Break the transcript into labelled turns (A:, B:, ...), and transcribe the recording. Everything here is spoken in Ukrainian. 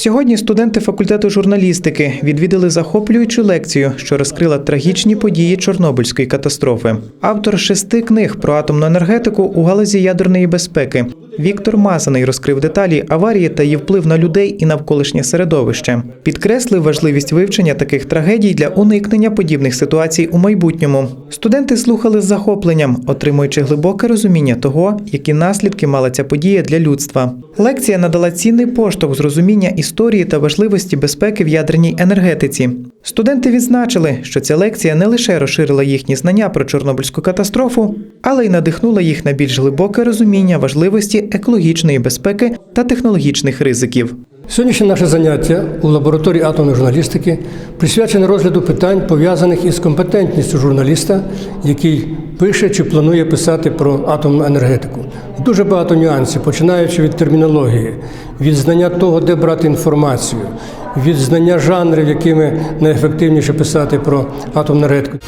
A: Сьогодні студенти факультету журналістики відвідали захоплюючу лекцію, що розкрила трагічні події Чорнобильської катастрофи. Автор шести книг про атомну енергетику у галузі ядерної безпеки. Віктор Мазаний розкрив деталі аварії та її вплив на людей і навколишнє середовище. Підкреслив важливість вивчення таких трагедій для уникнення подібних ситуацій у майбутньому. Студенти слухали з захопленням, отримуючи глибоке розуміння того, які наслідки мала ця подія для людства. Лекція надала цінний поштовх зрозуміння історії та важливості безпеки в ядерній енергетиці. Студенти відзначили, що ця лекція не лише розширила їхні знання про Чорнобильську катастрофу, але й надихнула їх на більш глибоке розуміння важливості екологічної безпеки та технологічних ризиків.
B: Сьогоднішнє наше заняття у лабораторії атомної журналістики присвячене розгляду питань, пов'язаних із компетентністю журналіста, який пише чи планує писати про атомну енергетику. Дуже багато нюансів, починаючи від термінології, від знання того, де брати інформацію, від знання жанрів, якими найефективніше писати про атомну енергетику.